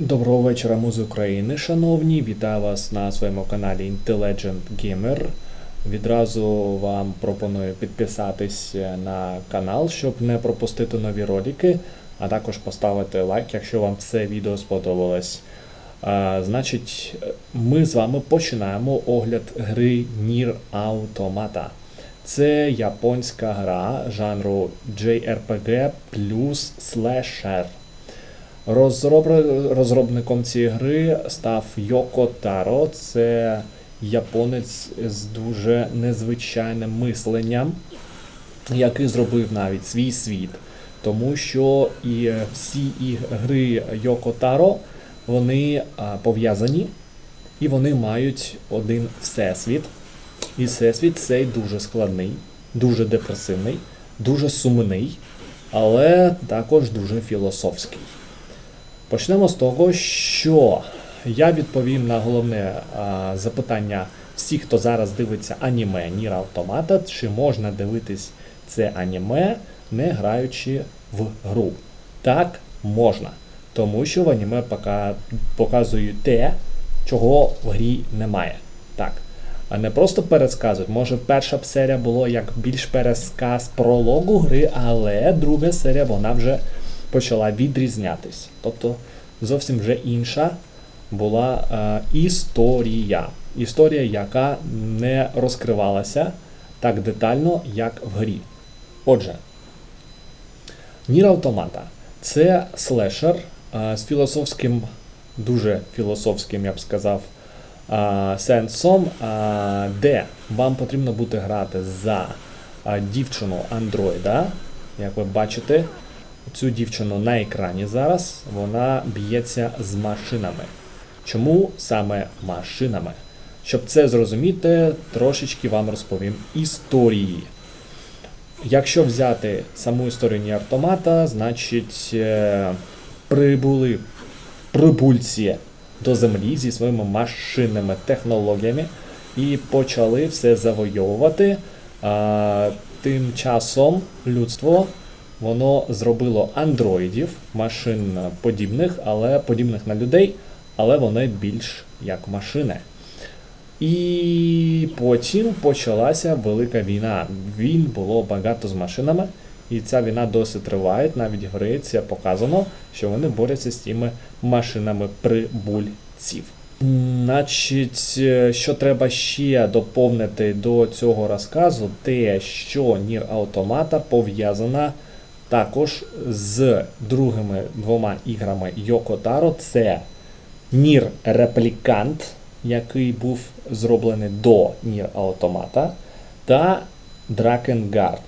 Доброго вечора, музи України, шановні. Вітаю вас на своєму каналі Intelligent Gamer. Відразу вам пропоную підписатись на канал, щоб не пропустити нові ролики, а також поставити лайк, якщо вам це відео сподобалось. А, значить, ми з вами починаємо огляд гри Nier Automata. Це японська гра жанру JRPG плюс слешер. Розроб- Розробником цієї гри став Йоко Таро. Це японець з дуже незвичайним мисленням, який зробив навіть свій світ. Тому що і всі гри Йоко Таро вони пов'язані і вони мають один всесвіт. І всесвіт цей дуже складний, дуже депресивний, дуже сумний, але також дуже філософський. Почнемо з того, що я відповім на головне а, запитання всіх, хто зараз дивиться аніме Ніра Автомата, чи можна дивитись це аніме, не граючи в гру. Так, можна. Тому що в аніме пока показують те, чого в грі немає. Так. А не просто пересказують. Може, перша серія було як більш пересказ прологу гри, але друга серія вона вже почала відрізнятись. Тобто зовсім вже інша була е, історія. Історія, яка не розкривалася так детально, як в грі. Отже, Нір Автомата це слешер е, з філософським, дуже філософським, я б сказав, е, сенсом, е, де вам потрібно буде грати за е, дівчину андроїда. Як ви бачите, цю дівчину на екрані зараз вона б'ється з машинами. Чому саме машинами? Щоб це зрозуміти, трошечки вам розповім історії. Якщо взяти саму історію автомата, значить е, прибули прибульці до землі зі своїми машинними технологіями і почали все завойовувати. Тим часом людство воно зробило андроїдів, машин подібних, але подібних на людей, але вони більш як машини. І потім почалася велика війна. Він було багато з машинами, і ця війна досить триває. Навіть в гри показано, що вони борються з тими машинами прибульців. Значить, що треба ще доповнити до цього розказу, те, що Нір Автомата пов'язана також з другими двома іграми Йоко Таро. Це Нір Реплікант, який був зроблений до Нір Автомата, та Дракенгард.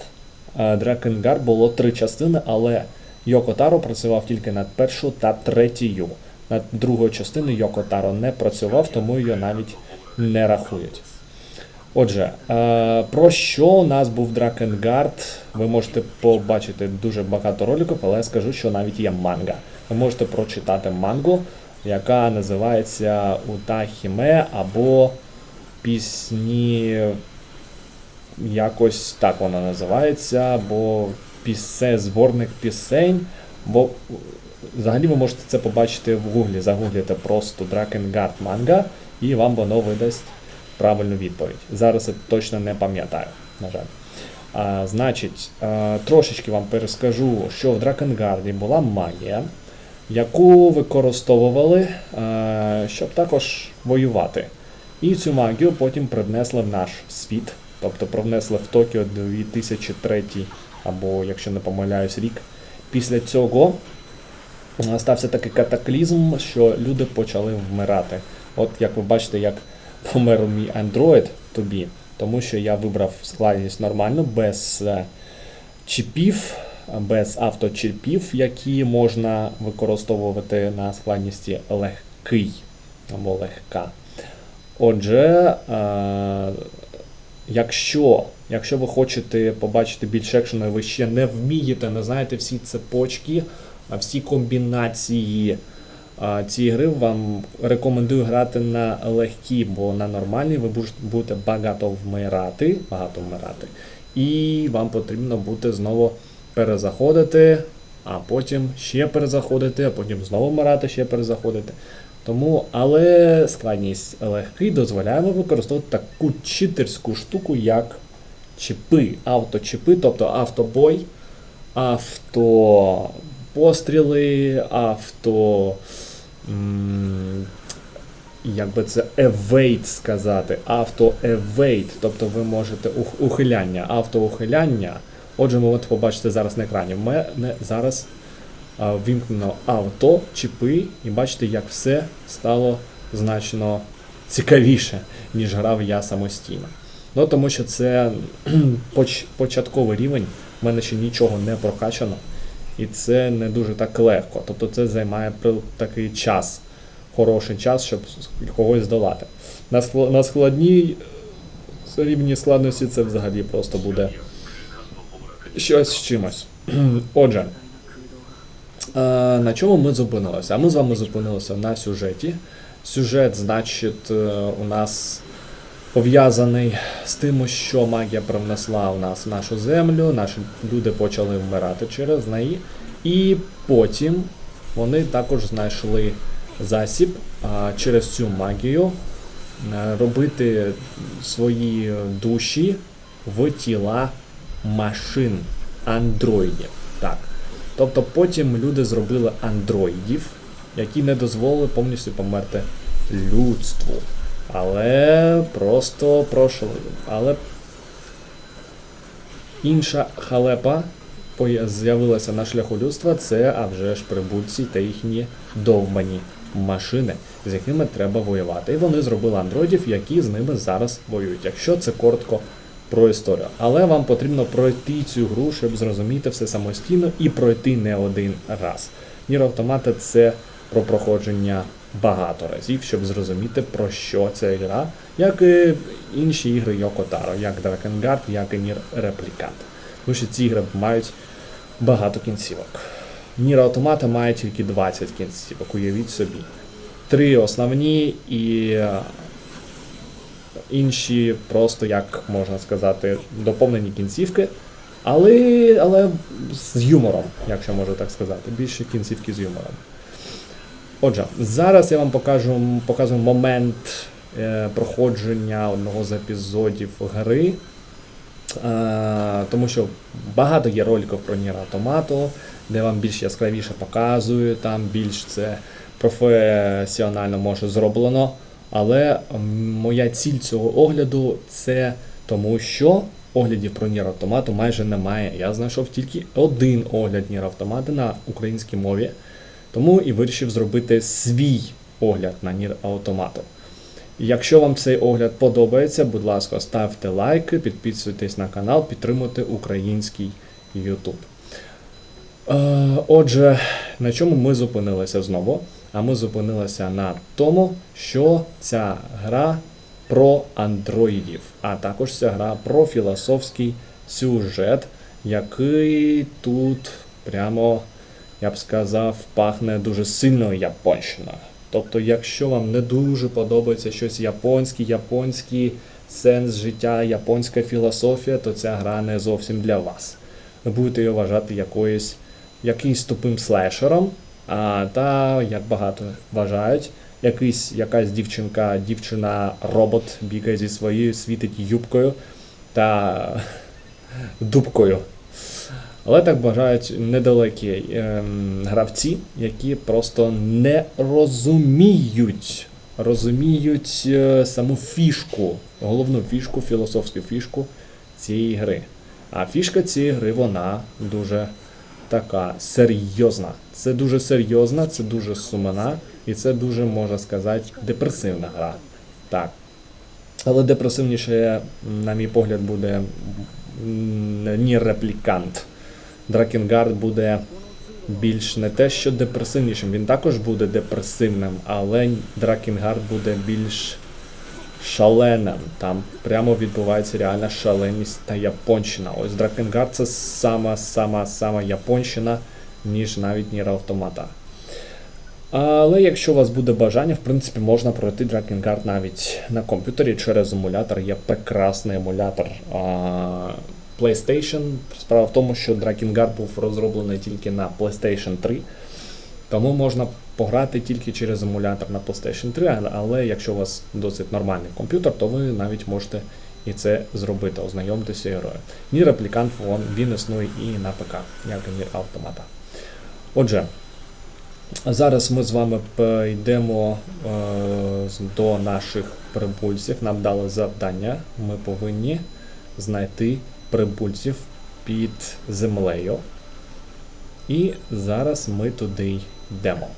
Дракенгард було три частини, але Йоко Таро працював тільки над першою та третьою. Над другою частиною Йоко Таро не працював, тому її навіть не рахують. Отже, е, про що у нас був Дракенгард? Ви можете побачити дуже багато роликів, але я скажу, що навіть є манга. Ви можете прочитати мангу, яка називається Утахіме або пісні. Якось так вона називається, або пісе, зборник пісень. Бо взагалі ви можете це побачити в гуглі. Загуглите просто Drakengard манга, і вам воно видасть правильну відповідь. Зараз я точно не пам'ятаю, на жаль. А, значить, а, трошечки вам перескажу, що в Дракенгарді була магія, яку використовували, а, щоб також воювати. І цю магію потім привнесли в наш світ, тобто привнесли в Токіо 2003 або, якщо не помиляюсь, рік. Після цього стався такий катаклізм, що люди почали вмирати. От як ви бачите, як помер мій Android тобі, тому що я вибрав складність нормальну, без е, чіпів, без авточіпів, які можна використовувати на складності легкий або легка. Отже, е, якщо, якщо ви хочете побачити більш екшену, і ви ще не вмієте, не знаєте всі цепочки, всі комбінації цієї гри, вам рекомендую грати на легкій, бо на нормальній ви будете багато вмирати, багато вмирати, і вам потрібно буде знову перезаходити, а потім ще перезаходити, а потім знову вмирати, ще перезаходити. Тому, але складність легкий дозволяємо використовувати таку читерську штуку, як чіпи, авточіпи, тобто автобой, автопостріли, авто. Як би це evade сказати, авто-evade, тобто ви можете ухиляння, автоухиляння. Отже, от побачите зараз на екрані. В мене зараз вімкнено авто, чіпи, і бачите, як все стало значно цікавіше, ніж грав я самостійно. Ну, тому що це початковий рівень, в мене ще нічого не прокачано, і це не дуже так легко. Тобто це займає такий час, хороший час, щоб когось здолати. На складній е, рівні складності це взагалі просто буде щось з чимось. Отже, е, на чому ми зупинилися? А ми з вами зупинилися на сюжеті. Сюжет, значить, е, у нас пов'язаний з тим, що магія привнесла у нас в нашу землю, наші люди почали вмирати через неї, і потім вони також знайшли засіб через цю магію е, робити свої душі в тіла машин, андроїдів. Так. Тобто потім люди зробили андроїдів, які не дозволили повністю померти людству. Але просто пройшли. Але інша халепа з'явилася на шляху людства, це а вже ж прибульці та їхні довбані машини, з якими треба воювати. І вони зробили андроїдів, які з ними зараз воюють. Якщо це коротко про історію. Але вам потрібно пройти цю гру, щоб зрозуміти все самостійно і пройти не один раз. Нір Автомата це про проходження багато разів, щоб зрозуміти про що ця гра, як і інші ігри Йоко Таро, як Drakengard, як і Нір Реплікант. Тому що ці ігри мають багато кінцівок. Нір Автомата має тільки 20 кінцівок, уявіть собі. Три основні і е, інші просто, як можна сказати, доповнені кінцівки, але, але з юмором, якщо можна так сказати. Більше кінцівки з юмором. Отже, зараз я вам покажу, показую момент е, проходження одного з епізодів гри. Е, тому що багато є роликів про Нір Автомату, де вам більш яскравіше показую, там більш це професіонально може зроблено. Але моя ціль цього огляду це тому, що оглядів про Нір Автомату майже немає. Я знайшов тільки один огляд Нір Автомати на українській мові. Тому і вирішив зробити свій огляд на Нір Автомату. Якщо вам цей огляд подобається, будь ласка, ставте лайки, підписуйтесь на канал, підтримуйте український YouTube. Е, Отже, на чому ми зупинилися знову? А ми зупинилися на тому, що ця гра про андроїдів, а також ця гра про філософський сюжет, який тут прямо, я б сказав, пахне дуже сильною японщиною. Тобто, якщо вам не дуже подобається щось японське, японський сенс життя, японська філософія, то ця гра не зовсім для вас. Ви будете її вважати якоюсь, якимсь тупим слешером, а, та, як багато вважають, якийсь, якась дівчинка, дівчина-робот бігає зі своєю, світить юбкою та дубкою. Але так бажають недалекі ем, гравці, які просто не розуміють, розуміють е, саму фішку, головну фішку, філософську фішку цієї гри. А фішка цієї гри, вона дуже така серйозна. Це дуже серйозна, це дуже сумна, і це дуже, можна сказати, депресивна гра. Так. Але депресивніше, на мій погляд, буде м, Нір Реплікант. Дракенгард буде більш не те, що депресивнішим. Він також буде депресивним, але Дракенгард буде більш шаленим. Там прямо відбувається реальна шаленість та японщина. Ось Дракенгард це сама сама сама японщина, ніж навіть Нір Автомата. Але якщо у вас буде бажання, в принципі, можна пройти Drakengard навіть на комп'ютері через емулятор. Є прекрасний емулятор а, PlayStation. Справа в тому, що Drakengard був розроблений тільки на PlayStation 3. Тому можна пограти тільки через емулятор на PlayStation 3, але- якщо у вас досить нормальний комп'ютер, то ви навіть можете і це зробити, ознайомитися з грою. Ні реплікант він, існує і на ПК, як і Нір Автомата. Отже, зараз ми з вами перейдемо е, до наших прибульців. Нам дали завдання. Ми повинні знайти прибульців під землею. І зараз ми туди йдемо.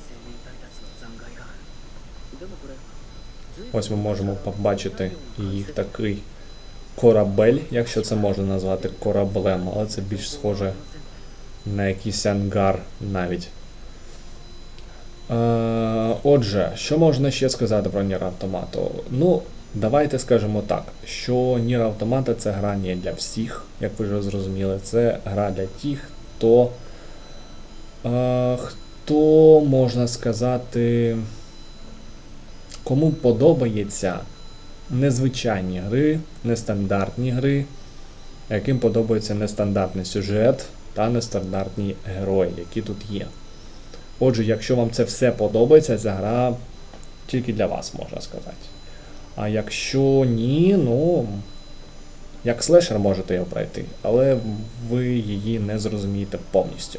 Ось ми можемо побачити їх такий корабель, якщо це можна назвати кораблем, але це більш схоже на якийсь ангар навіть. Е, Отже, що можна ще сказати про нір автомату? Ну, давайте скажемо так, що Нір Автомата це гра не для всіх, як ви вже зрозуміли. Це гра для тих, хто. Е, хто можна сказати. Кому подобається незвичайні гри, нестандартні гри, яким подобається нестандартний сюжет та нестандартні герої, які тут є. Отже, якщо вам це все подобається, ця гра тільки для вас, можна сказати. А якщо ні, ну. Як слешер можете його пройти, але ви її не зрозумієте повністю.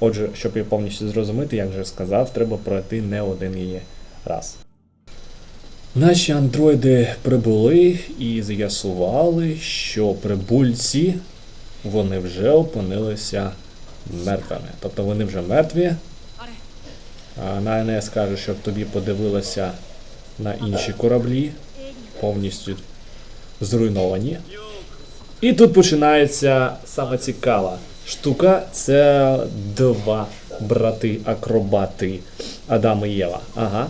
Отже, щоб її повністю зрозуміти, як вже сказав, треба пройти не один її раз. Наші андроїди прибули і з'ясували, що прибульці вони вже опинилися мертвими. Тобто вони вже мертві. А на НС каже, щоб тобі подивилися на інші кораблі, повністю зруйновані. І тут починається саме цікава штука. Це два брати-акробати Адам і Єва. Ага.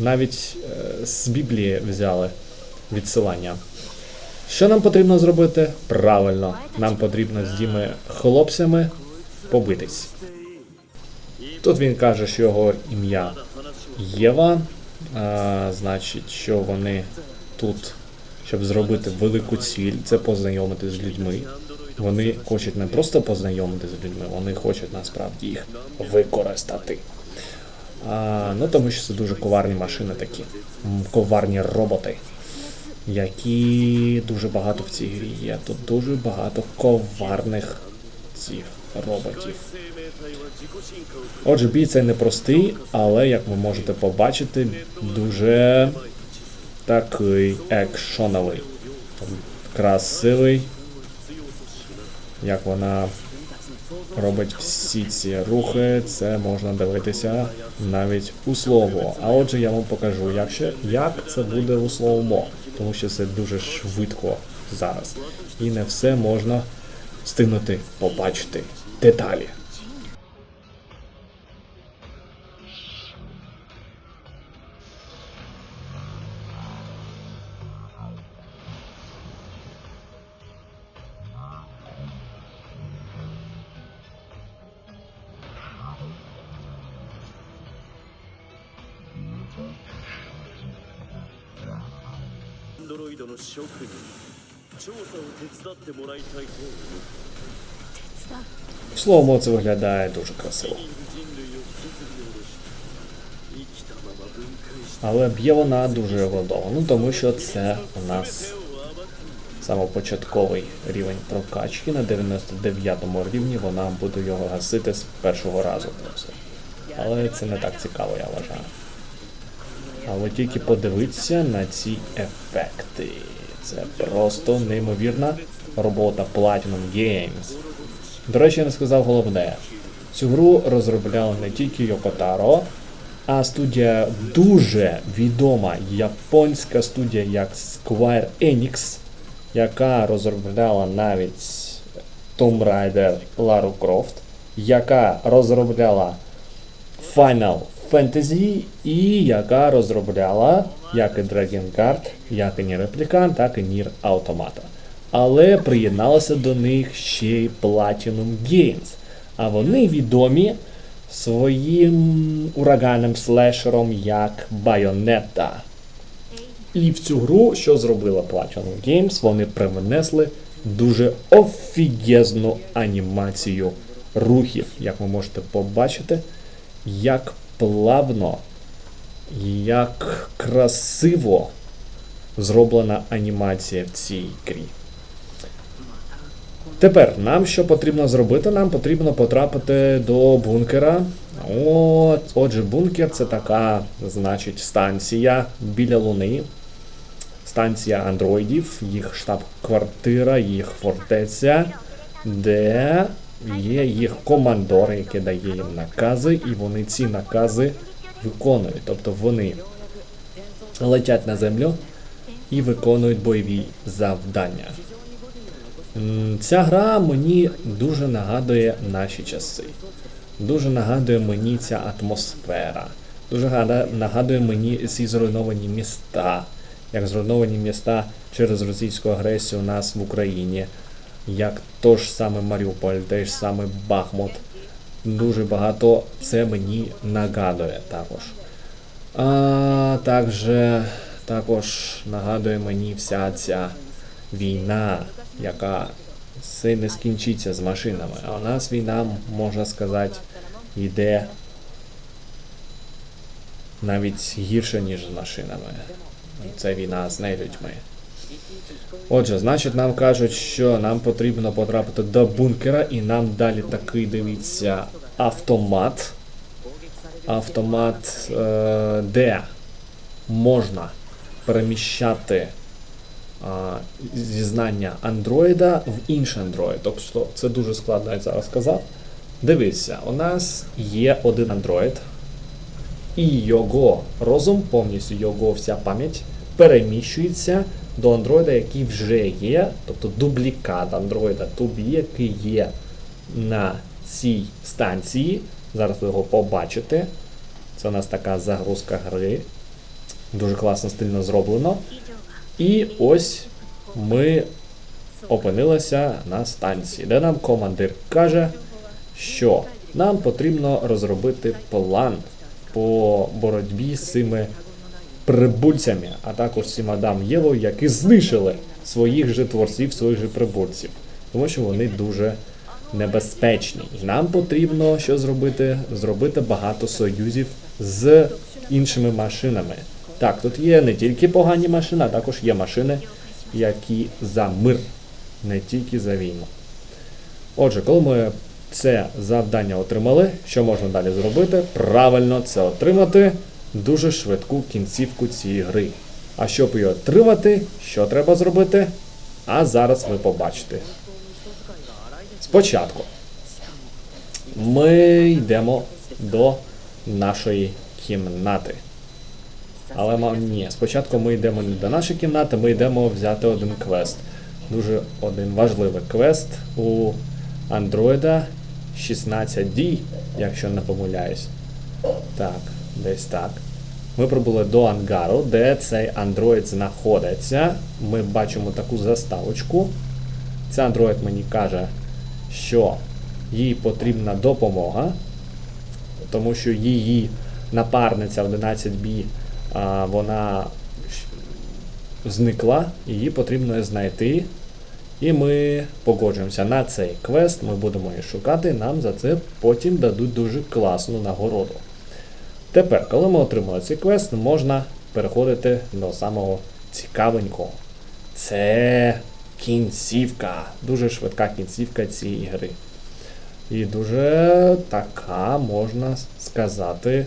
Навіть е, з Біблії взяли відсилання. Що нам потрібно зробити? Правильно, нам потрібно з діми хлопцями побитись. Тут він каже, що його ім'я Єва. Значить, що вони тут, щоб зробити велику ціль, це познайомити з людьми. Вони хочуть не просто познайомити з людьми, вони хочуть насправді їх використати. А, ну тому що це дуже коварні машини такі. Коварні роботи. Які дуже багато в цій грі є. Тут дуже багато коварних цих роботів. Отже, бій цей непростий, але як ви можете побачити, дуже такий екшоновий. Красивий. Як вона робить всі ці рухи, це можна дивитися навіть у слово. А отже, я вам покажу, як, ще, як це буде у слово, тому що це дуже швидко зараз. І не все можна встигнути побачити деталі. Слово це виглядає дуже красиво. Але б'є вона дуже ну тому що це у нас самопочатковий рівень прокачки. На 99 рівні вона буде його гасити з першого разу просто. Але це не так цікаво, я вважаю. Але тільки подивіться на ці ефекти. Це просто неймовірна робота Platinum Games. До речі, я не сказав головне. Цю гру розробляли не тільки Йокотаро, а студія дуже відома японська студія, як Square Enix, яка розробляла навіть Tomb Raider Lara Croft, яка розробляла Final Fantasy і яка розробляла як і Dragon Guard, як і Nier Replicant, так і Nier Automata. Але приєдналася до них ще й Platinum Games. А вони відомі своїм ураганним слешером як Bayonetta. І в цю гру, що зробила Platinum Games, вони привнесли дуже офігезну анімацію рухів, як ви можете побачити, як плавно, як красиво зроблена анімація в цій грі. Тепер нам що потрібно зробити? Нам потрібно потрапити до бункера. От, отже, бункер це така, значить, станція біля Луни. Станція андроїдів, їх штаб-квартира, їх фортеця, де є їх командор, який дає їм накази, і вони ці накази виконують. Тобто вони летять на землю і виконують бойові завдання. Ця гра мені дуже нагадує наші часи. Дуже нагадує мені ця атмосфера. Дуже нагадує мені ці зруйновані міста. Як зруйновані міста через російську агресію у нас в Україні. Як то ж саме Маріуполь, той ж саме Бахмут. Дуже багато це мені нагадує також. А також, також нагадує мені вся ця війна, яка все не скінчиться з машинами. А у нас війна, можна сказати, йде навіть гірше, ніж з машинами. Це війна з нелюдьми. Отже, значить, нам кажуть, що нам потрібно потрапити до бункера, і нам далі такий дивіться автомат. Автомат, е, де можна переміщати зізнання андроїда в інший андроїд. Тобто це дуже складно, я зараз сказав. Дивіться, у нас є один андроїд, і його розум, повністю його вся пам'ять переміщується до андроїда, який вже є, тобто дублікат андроїда, тобі, який є на цій станції. Зараз ви його побачите. Це у нас така загрузка гри. Дуже класно стильно зроблено. І ось ми опинилися на станції, де нам командир каже, що нам потрібно розробити план по боротьбі з цими прибульцями, а також з цим Адам Євою, які знищили своїх же творців, своїх же прибульців, тому що вони дуже небезпечні. Нам потрібно що зробити? Зробити багато союзів з іншими машинами. Так, тут є не тільки погані машини, а також є машини, які за мир, не тільки за війну. Отже, коли ми це завдання отримали, що можна далі зробити? Правильно це отримати дуже швидку кінцівку цієї гри. А щоб її отримати, що треба зробити? А зараз ви побачите. Спочатку ми йдемо до нашої кімнати. Але ма- ні, спочатку ми йдемо не до нашої кімнати, ми йдемо взяти один квест. Дуже один важливий квест у андроїда 16D, якщо не помиляюсь. Так, десь так. Ми прибули до ангару, де цей андроїд знаходиться. Ми бачимо таку заставочку. Цей андроїд мені каже, що їй потрібна допомога, тому що її напарниця 11B, а, вона зникла, її потрібно знайти. І ми погоджуємося на цей квест, ми будемо її шукати, нам за це потім дадуть дуже класну нагороду. Тепер, коли ми отримали цей квест, можна переходити до самого цікавенького. Це кінцівка. Дуже швидка кінцівка цієї гри. І дуже така, можна сказати,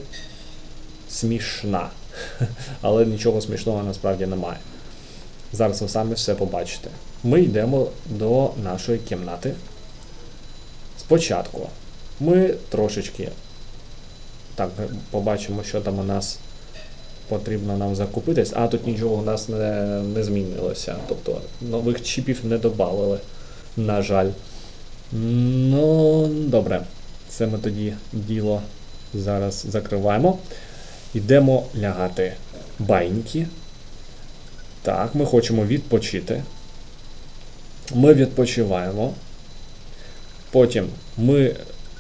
смішна. Але нічого смішного насправді немає. Зараз ви самі все побачите. Ми йдемо до нашої кімнати. Спочатку ми трошечки так побачимо, що там у нас потрібно нам закупитись. А тут нічого у нас не, не змінилося. Тобто нових чіпів не додали, на жаль. Ну, добре. Це ми тоді діло зараз закриваємо. Йдемо лягати байньки. Так, ми хочемо відпочити. Ми відпочиваємо. Потім ми.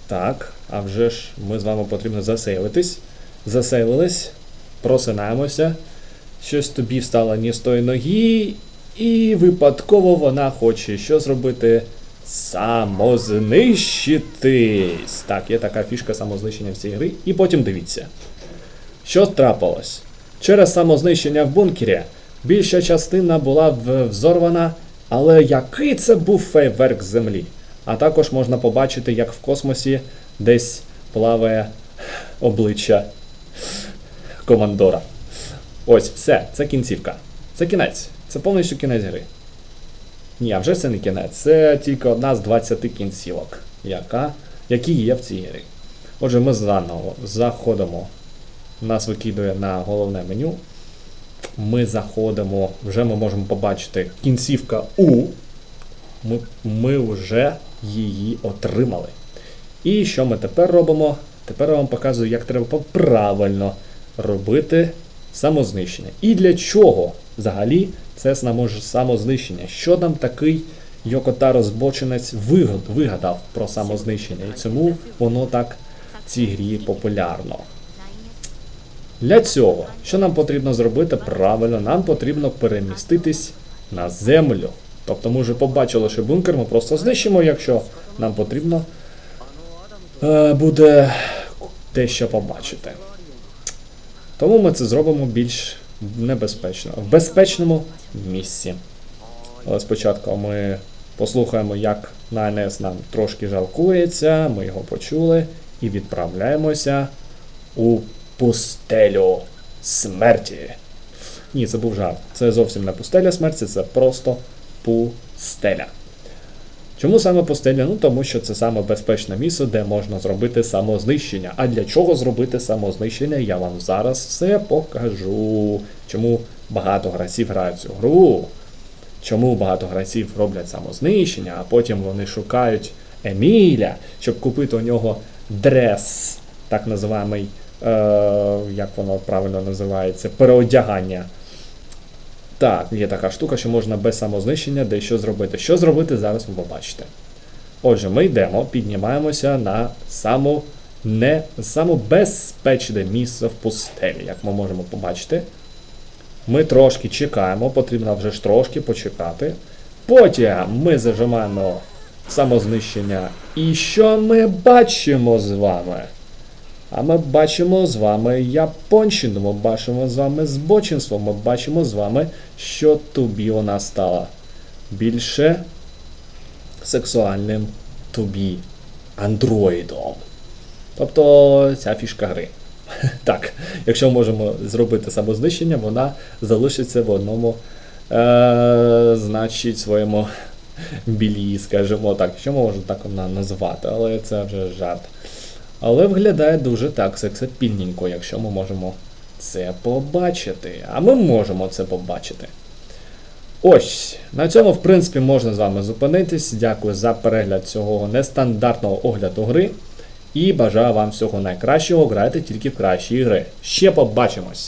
Так, а вже ж ми з вами потрібно засейлитись. Засейлились, просинаємося. Щось тобі встало ні з тої ноги, І випадково вона хоче що зробити? Самознищитись. Так, є така фішка самознищення в цій грі. І потім дивіться. Що трапилось? Через самознищення в бункері більша частина була взорвана, але який це був фейверк землі. А також можна побачити, як в космосі десь плаває обличчя командора. Ось, все, це кінцівка. Це кінець. Це повністю кінець гри. Ні, а вже це не кінець. Це тільки одна з 20 кінцівок, яка, які є в цій грі. Отже, ми заново заходимо. Нас викидує на головне меню. Ми заходимо, вже ми можемо побачити кінцівка У. Ми, ми вже її отримали. І що ми тепер робимо? Тепер я вам показую, як треба правильно робити самознищення. І для чого взагалі це самознищення? Що нам такий Йокотаро збочинець вигадав про самознищення? І чому воно так в цій грі популярно? Для цього, що нам потрібно зробити правильно, нам потрібно переміститись на землю. Тобто ми вже побачили, що бункер ми просто знищимо, якщо нам потрібно е, буде дещо побачити. Тому ми це зробимо більш небезпечно, в безпечному місці. Але спочатку ми послухаємо, як Найнес нам трошки жалкується, ми його почули і відправляємося у пустелю смерті. Ні, це був жарт. Це зовсім не пустеля смерті, це просто пустеля. Чому саме пустеля? Ну тому що це саме безпечне місце, де можна зробити самознищення. А для чого зробити самознищення, я вам зараз все покажу. Чому багато гравців грають цю гру? Чому багато гравців роблять самознищення, а потім вони шукають Еміля, щоб купити у нього дрес, так називаємий, е, як воно правильно називається, переодягання. Так, є така штука, що можна без самознищення дещо зробити. Що зробити, зараз ви побачите. Отже, ми йдемо, піднімаємося на саму не саму безпечне місце в пустелі, як ми можемо побачити. Ми трошки чекаємо, потрібно вже ж трошки почекати. Потім ми зажимаємо самознищення. І що ми бачимо з вами? А ми бачимо з вами японщину, ми бачимо з вами збочинство, ми бачимо з вами, що тобі вона стала більше сексуальним тобі андроїдом. Тобто ця фішка гри. Так, якщо можемо зробити самознищення, вона залишиться в одному, е, значить, своєму білі, скажімо так. Що можна так вона назвати, але це вже жарт. Але виглядає дуже так сексапільненько, якщо ми можемо це побачити. А ми можемо це побачити. Ось, на цьому, в принципі, можна з вами зупинитись. Дякую за перегляд цього нестандартного огляду гри. І бажаю вам всього найкращого. Грайте тільки в кращі ігри. Ще побачимось!